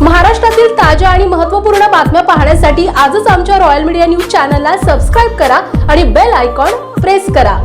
महाराष्ट्रातील ताज्या आणि महत्त्वपूर्ण बातम्या पाहण्यासाठी आजच आमच्या रॉयल मीडिया न्यूज चॅनलला सबस्क्राईब करा आणि बेल आयकॉन प्रेस करा.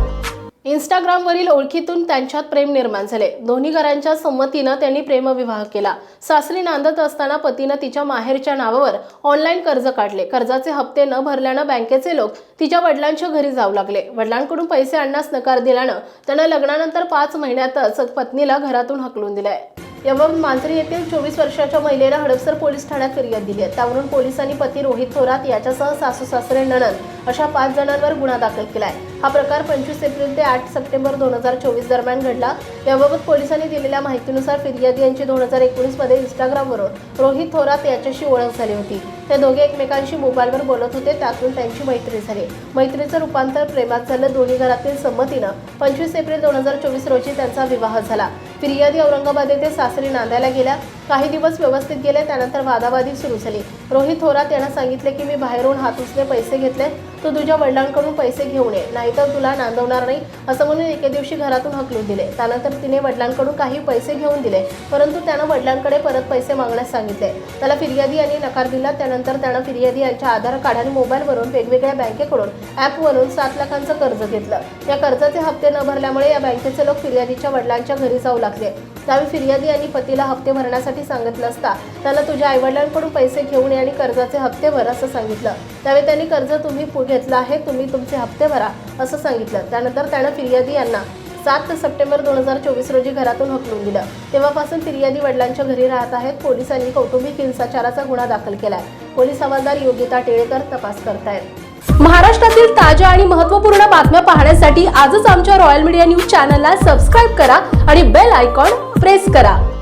इंस्टाग्रामवरील ओळखीतून त्यांच्यात प्रेम निर्माण झाले. दोन्ही घरांच्या संमतीनं त्यांनी प्रेमविवाह केला. सासरी नांदत असताना पतीनं तिच्या माहेरच्या नावावर ऑनलाईन कर्ज काढले. कर्जाचे हप्ते न भरल्यानं बँकेचे लोक तिच्या वडिलांच्या घरी जाऊ लागले. वडिलांकडून पैसे आणण्यास नकार दिल्यानं त्यानं लग्नानंतर पाच महिन्यातच पत्नीला घरातून हकलून दिलंय. याबाबत मांजरी येथील चोवीस वर्षाच्या महिलेला हडपसर पोलीस ठाण्यात फिर्याद दिली आहे. त्यावरून पोलिसांनी पती रोहित थोरात याच्यासह सासू सासरे नणन अशा पाच जणांवर गुन्हा दाखल केला आहे हा प्रकार पंचवीस एप्रिल ते आठ सप्टेंबर दोन हजार चोवीस दरम्यान घडला. याबाबत पोलिसांनी दिलेल्या माहितीनुसार फिर्यादी यांची दोन हजार एकोणीसमध्ये इंस्टाग्रामवरून रोहित थोरात याच्याशी ओळख झाली होती. ते दोघे एकमेकांशी मोबाईलवर बोलत होते. त्यातून त्यांची मैत्री झाली. मैत्रीचं रूपांतर प्रेमात झालं. दोन्ही घरातील संमतीनं पंचवीस एप्रिल दोन हजार चोवीस रोजी त्यांचा विवाह झाला. फिर्यादी औरंगाबाद येथे सासरी नांदायला गेल्या. काही दिवस व्यवस्थित गेले त्यानंतर वादावादी सुरू झाली. रोहित थोरात यांना सांगितले की मी बाहेरून हात उचले पैसे घेतले. तू तुझ्या वडिलांकडून पैसे घेऊन ये नाहीतर तुला नांदवणार नाही. असं म्हणून एके दिवशी घरातून हकलून दिले. त्यानंतर तिने वडिलांकडून काही पैसे घेऊन दिले. परंतु त्यानं वडिलांकडे परत पैसे मागण्यास सांगितले. त्याला फिर्यादी यांनी नकार दिला. त्यानंतर त्यानं फिर्यादी यांच्या आधार कार्ड आणि मोबाईलवरून वेगवेगळ्या बँकेकडून ॲपवरून सात लाखांचं कर्ज घेतलं. या कर्जाचे हप्ते न भरल्यामुळे या बँकेचे लोक फिर्यादीच्या वडिलांच्या घरी जाऊ लागले. त्यावेळी फिर्यादी यांनी पतीला हप्ते भरण्यासाठी सांगितलं असता त्याला तुझ्या आईवडिलांकडून पैसे घेऊन ये आणि कर्जाचे हप्ते भर असं सांगितलं. त्यावेळी त्यांनी कर्ज तुम्ही घेतलं आहे तुम्ही तुमचे हप्ते भरा असं सांगितलं. त्यानंतर त्यानं फिर्यादी यांना सात सप्टेंबर दोन हजार चोवीस रोजी घरातून हकलून दिलं. तेव्हापासून फिर्यादी वडिलांच्या घरी राहत आहेत. पोलिसांनी कौटुंबिक हिंसाचाराचा गुन्हा दाखल केलाय. पोलीस हवालदार योगिता टिळेकर तपास करतायत. महाराष्ट्रातील ताज्या आणि महत्त्वपूर्ण बातम्या पाहण्यासाठी आजच आमच्या रॉयल मीडिया न्यूज चॅनलला सबस्क्राईब करा आणि बेल आयकॉन प्रेस करा.